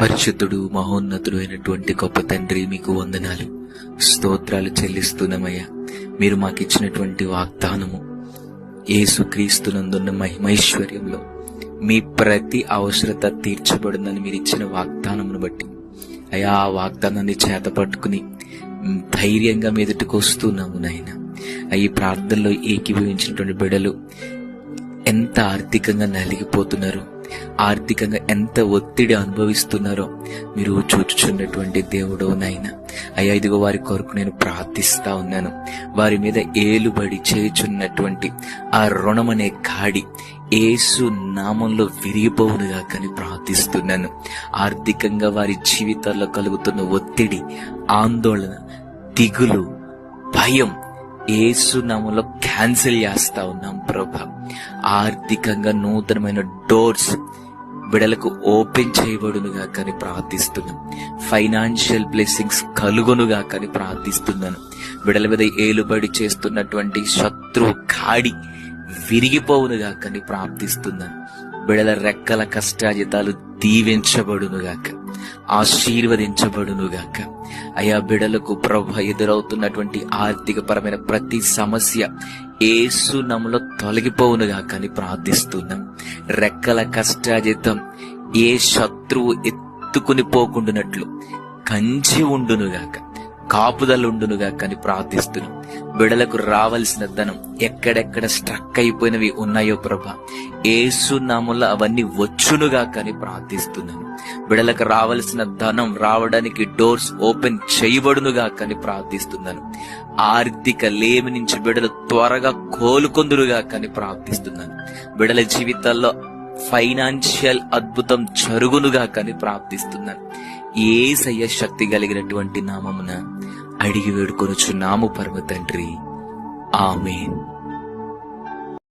పరిశుద్ధుడు మహోన్నతుడు అయినటువంటి గొప్ప తండ్రి మీకు వందనాలు. స్తోత్రాలు చెల్లిస్తున్నామయ్యా. మీరు మాకు ఇచ్చినటువంటి వాగ్దానము ఏసుక్రీస్తునందున్న మహిమైశ్వర్యంలో మీ ప్రతి అవసరత తీర్చబడిందని మీరు ఇచ్చిన వాగ్దానమును బట్టి. అయా ఆ వాగ్దానాన్ని చేత పట్టుకుని ధైర్యంగా మీదటికి వస్తున్నాము నాయన ఈ ప్రార్థనలో ఏకీభవించినటువంటి బిడలు ఎంత ఆర్థికంగా నలిగిపోతున్నారు. ఆర్థికంగా ఎంత ఒత్తిడి అనుభవిస్తున్నారో మీరు చూచుచున్నటువంటి దేవుడో నాయన. అయ్యా ఇదిగో వారి కొరకు నేను ప్రార్థిస్తా ఉన్నాను. వారి మీద ఏలుబడి చేయుచున్నటువంటి ఆ రుణం అనే కాడి ఏసు నామంలో విరిగిపోవునుగా కానీ ప్రార్థిస్తున్నాను. ఆర్థికంగా వారి జీవితాల్లో కలుగుతున్న ఒత్తిడి ఆందోళన దిగులు భయం ఏసు నామంలో క్యాన్సిల్ చేస్తా ఉన్నాం ప్రభా. ఆర్థికంగా నూతనమైన డోర్స్ బిడలకు ఓపెన్ చేయబడునుగా కానీ ప్రార్థిస్తున్నాం ఫైనాన్షియల్ బ్లెస్సింగ్స్ కలుగునుగా కానీ ప్రార్థిస్తున్నాను. బిడల మీద ఏలుబడి చేస్తున్నటువంటి శత్రువు కాడి విరిగిపోవునుగా కానీ ప్రార్థిస్తున్నాను. బిడల రెక్కల కష్టాజితాలు దీవించబడునుగాక ఆశీర్వదించబడునుగాక అయా బిడలకు ప్రభ ఎదురవుతున్నటువంటి ఆర్థిక పరమైన ప్రతి సమస్య ఏసు నములో తొలగిపోవునుగా కానీ ప్రార్థిస్తున్నాం. రెక్కల కష్టాజితం ఏ శత్రువు ఎత్తుకుని పోకుండునట్లు కంచి ఉండునుగాక కాపుదలుండునుగాక అని ప్రార్థిస్తున్నాం బిడలకు రావలసిన ధనం ఎక్కడెక్కడ స్ట్రక్ అయిపోయినవి ఉన్నాయో ప్రభా. ఏసు నాముల అవన్నీ వచ్చునుగా కానీ ప్రార్థిస్తున్నాను. బిడలకు రావలసిన ధనం రావడానికి డోర్స్ ఓపెన్ చేయబడునుగా కానీ ప్రార్థిస్తున్నాను. ఆర్థిక లేమి నుంచి బిడలు త్వరగా కోలుకొందురుగా కానీ ప్రార్థిస్తున్నాను. బిడల జీవితాల్లో ఫైనాన్షియల్ అద్భుతం జరుగునుగా కానీ ప్రార్థిస్తున్నాను. ఏ శక్తి కలిగినటువంటి నామమున అడిగి వేడుకొనుచున్నాము పరమ తండ్రి. ఆమెన్.